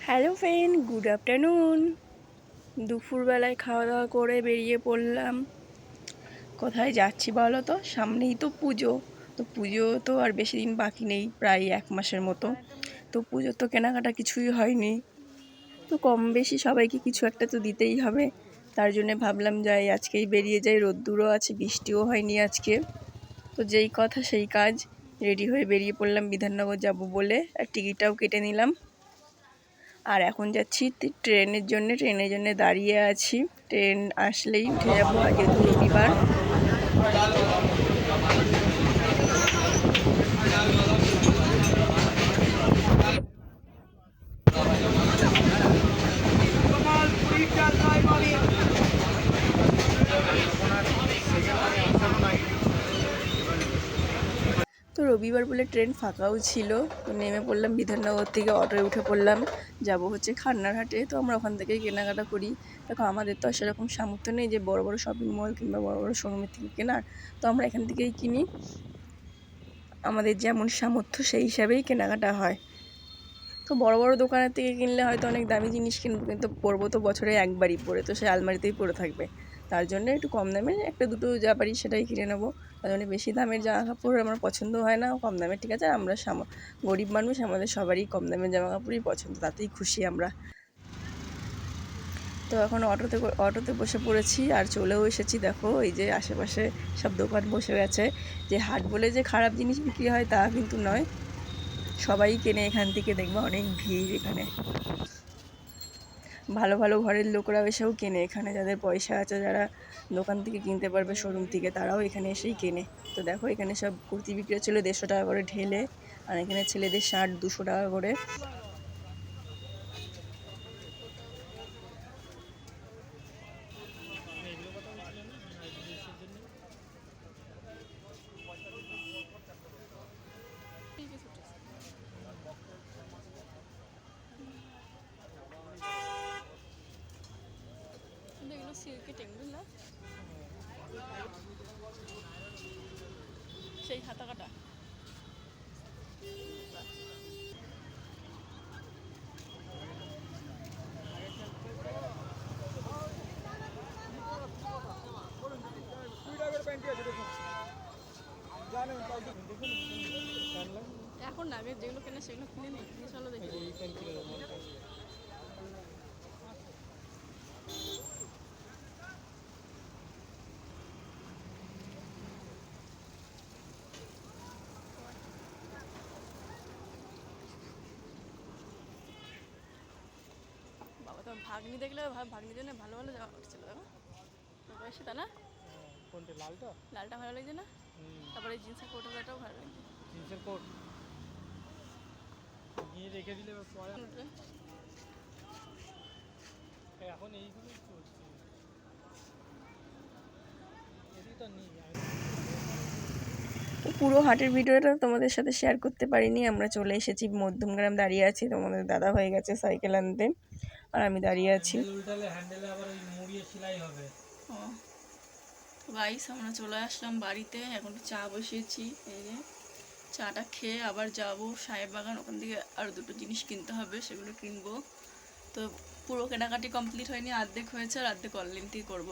Hello friend, good afternoon. দুপুরবেলায় খাওয়া দাওয়া করে বেরিয়ে পড়লাম। কোথায় যাচ্ছি বলো তো? সামনেই তো পুজো। তো পুজো তো আর বেশি দিন বাকি নেই, প্রায় এক মাসের মতো। তো পুজোর তো কেনাকাটা কিছুই হয়নি। তো কম বেশি সবাইকে কিছু একটা তো দিতেই হবে। তার জন্যে ভাবলাম যাই, আজকেই বেরিয়ে যাই। রোদ্দুরও আছে, বৃষ্টিও হয়নি আজকে। তো যেই কথা, সেই কাজ। রেডি হয়ে বেরিয়ে পড়লাম বিধাননগর যাব বলে। আর টিকিটটাও কেটে নিলাম। আর এখন যাচ্ছি ট্রেনের জন্য ট্রেনের জন্য দাঁড়িয়ে আছি। ট্রেন আসলেই উঠে যাব আগে তো রবিবার রবিবার বলে ট্রেন ফাঁকাও ছিল। তো নেমে পড়লাম বিধাননগর থেকে, অটোয় উঠে পড়লাম। যাব হচ্ছে খান্নারহাটে। তো আমরা ওখান থেকেই কেনাকাটা করি। দেখো, আমাদের তো সেরকম সামর্থ্য নেই যে বড় বড় শপিং মল কিংবা বড় বড় শোরুমের থেকে কেনার। তো আমরা এখান থেকেই কিনি। আমাদের যেমন সামর্থ্য সেই হিসাবেই কেনাকাটা হয়। তো বড় বড় দোকানের থেকে কিনলে হয়তো অনেক দামি জিনিস কিনবো, কিন্তু পরবো তো বছরে একবারই পরে। তো সে আলমারিতেই পড়ে থাকবে। তার জন্য একটু কম দামে একটা দুটো যা পারি সেটাই কিনে নেব। তার জন্য বেশি দামের জামা কাপড় আমার পছন্দ হয় না, কম দামের ঠিক আছে, আমরা গরিব মানুষ, আমাদের সবারই কম দামের জামা কাপড়ই পছন্দ, তাতেই খুশি আমরা। তো এখন অটোতে অটোতে বসে পড়েছি আর চলেও এসেছি, দেখো এই যে আশেপাশে সব দোকান বসে গেছে। যে হাট বলে যে খারাপ জিনিস বিক্রি হয় তা কিন্তু নয়, সবাই কেনে এখান থেকে দেখবা অনেক ভিড় এখানে। ভালো ভালো ঘরের লোকরাও এসেও কেনে। এখানে যাদের পয়সা আছে, যারা দোকান থেকে কিনতে পারবে শোরুম থেকে, তারাও এখানে এসেই কেনে। তো দেখো, এখানে সব কুর্তি বিক্রি হচ্ছিল দেড়শো টাকা করে ঢেলে, আর এখানে ছেলেদের শার্ট দুশো টাকা করে। এগুলো সিল্কের বুঝলা সেই হাতা কাটা এখন না আগে যেগুলো কেনে সেগুলো কিনে নেই। কিনে চলো দেখি। তো ভাগ্নি দেখলে ভাগ্নির জন্য ভালো ভালো জামা দেখো। বয়সে তা না? কোনটা লালটা? লালটা ভালো লাগছে না? তারপরে জিন্সের কোটাটাও ভালো লাগছে। জিন্সের কোট? নিয়ে রেখে দিলে পরে এখন এইগুলোই চলছে। পুরো হাটের ভিডিওটা তোমাদের সাথে শেয়ার করতে পারিনি। আমরা চলে এসেছি মধ্যমগ্রাম দাঁড়িয়ে আছি তোমাদের দাদা হয়ে গেছে সাইকেল আনতে। আর আমি দাঁড়িয়ে আছি। হ্যান্ডেল উল্টালে হ্যান্ডেলে আবার ওই মুড়িয়ে সেলাই হবে। ও। গাইস আমরা চলে আসলাম বাড়িতে এখন চা বসিয়েছি এই যে। চাটা খেয়ে আবার যাব সাহেব বাগান ওখান থেকে আরও দুটো জিনিস কিনতে হবে সেগুলো কিনবো। তো পুরো কেনাকাটি কমপ্লিট হয়নি আর্ধেক হয়েছে আর অর্ধেক অনলাইন থেকে করব।